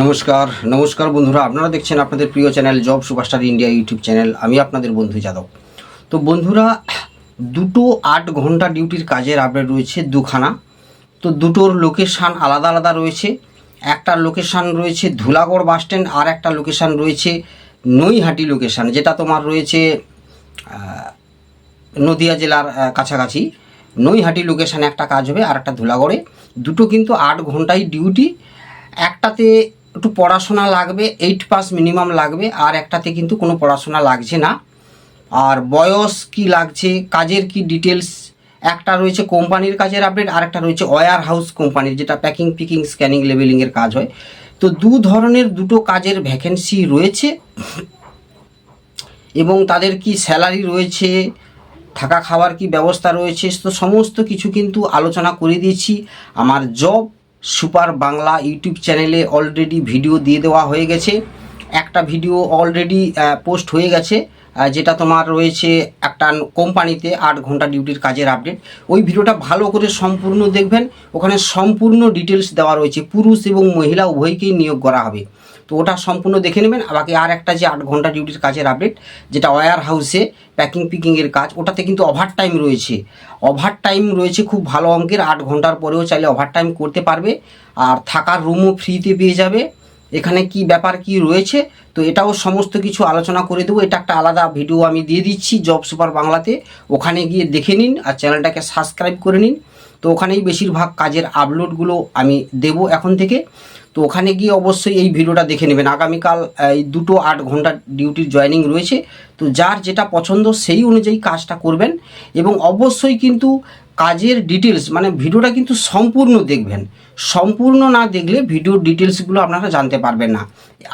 নমস্কার নমস্কার বন্ধুরা। আপনারা দেখছেন আপনাদের প্রিয় channel Job Superstar India YouTube channel. আমি আপনাদের বন্ধু যাদব। তো বন্ধুরা, দুটো আট ঘণ্টা ডিউটির কাজের আপডেট রয়েছে দুখানা। তো দুটোর লোকেশান আলাদা আলাদা রয়েছে। একটা লোকেশান রয়েছে ধুলাগড় বাস স্ট্যান্ড আর একটা লোকেশান রয়েছে নৈহাটি লোকেশান যেটা তোমার রয়েছে নদিয়া জেলার কাছাকাছি। নৈহাটি লোকেশানে একটা কাজ হবে আর একটা ধুলাগড়ে। দুটো কিন্তু আট ঘন্টাই ডিউটি। একটাতে একটু পড়াশোনা লাগবে এইট পাস মিনিমাম লাগবে, আর একটাতে কিন্তু কোনো পড়াশোনা লাগছে না। আর বয়স কি লাগছে, কাজের কি ডিটেলস একটা রয়েছে কোম্পানির কাজের আপডেট আর একটা রয়েছে ওয়ার হাউস কোম্পানির যেটা প্যাকিং পিকিং স্ক্যানিং লেবেলিংয়ের কাজ হয়। তো দু ধরনের দুটো কাজের ভ্যাকেন্সি রয়েছে, এবং তাদের কি স্যালারি রয়েছে, থাকা খাওয়ার কি ব্যবস্থা রয়েছে, তো সমস্ত কিছু কিন্তু আলোচনা করে দিয়েছি। আমার জব সুপার বাংলা ইউটিউব চ্যানেলে অলরেডি ভিডিও দিয়ে দেওয়া হয়ে গেছে। একটা ভিডিও অলরেডি পোস্ট হয়ে গেছে। যেটা তোমার রয়েছে একটা কোম্পানিতে আট ঘণ্টা ডিউটির কাজের আপডেট ওই ভিডিওটা ভালো করে সম্পূর্ণ দেখবেন। ওখানে সম্পূর্ণ ডিটেলস দেওয়া রয়েছে। পুরুষ এবং মহিলা উভয়কেই নিয়োগ করা হবে। তো ওটা সম্পূর্ণ দেখে নেবেন। বাকি আর একটা যে আট ঘণ্টা ডিউটির কাজের আপডেট যেটা ওয়ার হাউসে প্যাকিং পিকিংয়ের কাজ, ওটাতে কিন্তু ওভার টাইম রয়েছে। ওভার টাইম রয়েছে খুব ভালো অঙ্কের। আট ঘণ্টার পরেও চাইলে ওভার টাইম করতে পারবে। আর থাকার রুমও ফ্রিতে পেয়ে যাবে। এখানে কি ব্যাপার, কি রয়েছে? তো এটাও সমস্ত কিছু আলোচনা করে দেবো। এটা একটা আলাদা ভিডিও আমি দিয়ে দিচ্ছি জব সুপার বাংলাতে ওখানে গিয়ে দেখে নিন আর চ্যানেলটাকে সাবস্ক্রাইব করে নিন। তো ওখানেই বেশিরভাগ কাজের আপলোডগুলো আমি দেব এখন থেকে। তো ওখানে গিয়ে অবশ্যই এই ভিডিওটা দেখে নেবেন। আগামীকাল, এই দুটো আট ঘণ্টা ডিউটির জয়েনিং রয়েছে। তো যার যেটা পছন্দ সেই অনুযায়ী কাজটা করবেন। এবং অবশ্যই কিন্তু কাজের ডিটেলস মানে ভিডিওটা কিন্তু সম্পূর্ণ দেখবেন। সম্পূর্ণ না দেখলে ভিডিওর ডিটেলসগুলো আপনারা জানতে পারবেন না।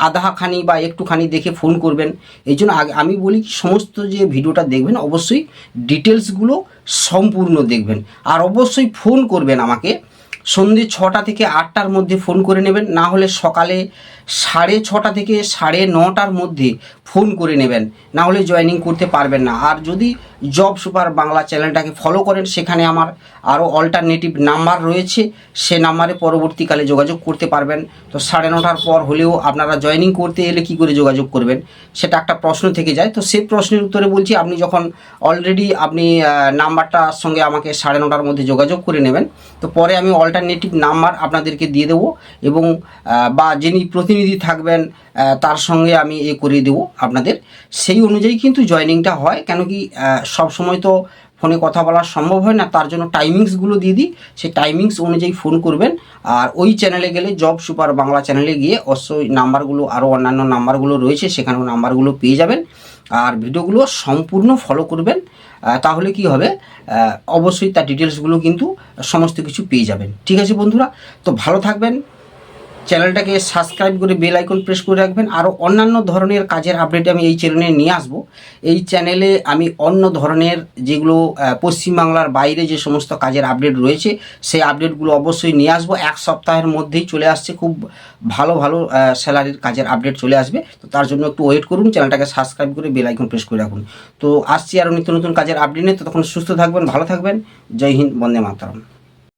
আধাখানি বা একটুখানি দেখে ফোন করবেন। এই জন্য আগে আমি বলি সমস্ত যে ভিডিওটা দেখবেন, অবশ্যই ডিটেলসগুলো সম্পূর্ণ দেখবেন। আর অবশ্যই ফোন করবেন আমাকে। সন্ধে ছটা থেকে আটটার মধ্যে ফোন করে নেবেন। না হলে সকালে সাড়ে ছটা থেকে সাড়ে নটার মধ্যে ফোন করে নেবেন। না হলে জয়েনিং করতে পারবেন না। আর যদি জব সুপার বাংলা চ্যানেলটাকে ফলো করেন, সেখানে আমার আরও অল্টারনেটিভ নাম্বার রয়েছে। সে নাম্বারে পরবর্তীকালে যোগাযোগ করতে পারবেন। তো সাড়ে নটার পর হলেও আপনারা জয়েনিং করতে এলে কি করে যোগাযোগ করবেন, সেটা একটা প্রশ্ন থেকে যায়। তো সেই প্রশ্নের উত্তরে বলছি, আপনি যখন অলরেডি আপনি নাম্বারটার সঙ্গে আমাকে সাড়ে নটার মধ্যে যোগাযোগ করে নেবেন, তো পরে আমি অল্টারনেটিভ নাম্বার আপনাদেরকে দিয়ে দেবো এবং বা যিনি প্রতিনিধি থাকবেন তার সঙ্গে আমি এ করিয়ে দেবো। আপনাদের। সেই অনুযায়ী কিন্তু জয়েনিংটা হয়। কেন কি সব সময় তো ফোনে কথা বলা সম্ভব হয় না, তার জন্য টাইমিংসগুলো দিয়ে দিই। সেই টাইমিংস অনুযায়ী ফোন করবেন। আর ওই চ্যানেলে গেলে জব সুপার বাংলা চ্যানেলে গিয়ে অবশ্যই নাম্বারগুলো, আরও অন্যান্য নাম্বারগুলো রয়েছে, সেখানেও নাম্বারগুলো পেয়ে যাবেন। আর ভিডিওগুলো সম্পূর্ণ ফলো করবেন। তাহলে কি হবে? অবশ্যই তার ডিটেলসগুলো কিন্তু সমস্ত কিছু পেয়ে যাবেন। ঠিক আছে বন্ধুরা? তো ভালো থাকবেন। চ্যানেলটাকে সাবস্ক্রাইব করে বেল আইকন প্রেস করে রাখবেন। আরও অন্যান্য ধরনের কাজের আপডেট আমি এই চ্যানেলে নিয়ে আসব। এই চ্যানেলে আমি অন্য ধরনের যেগুলো পশ্চিমবাংলার বাইরে যে সমস্ত কাজের আপডেট রয়েছে, সেই আপডেটগুলো অবশ্যই নিয়ে আসব। এক সপ্তাহের মধ্যেই চলে আসছে, খুব ভালো ভালো স্যালারির কাজের আপডেট চলে আসবে। তো তার জন্য একটু ওয়েট করুন, চ্যানেলটাকে সাবস্ক্রাইব করে বেল আইকন প্রেস করে রাখুন। তো আসছি আরও নিত্য নতুন কাজের আপডেট নিয়ে। তখন সুস্থ থাকবেন, ভালো থাকবেন। জয় হিন্দ, বন্দে মাতরম।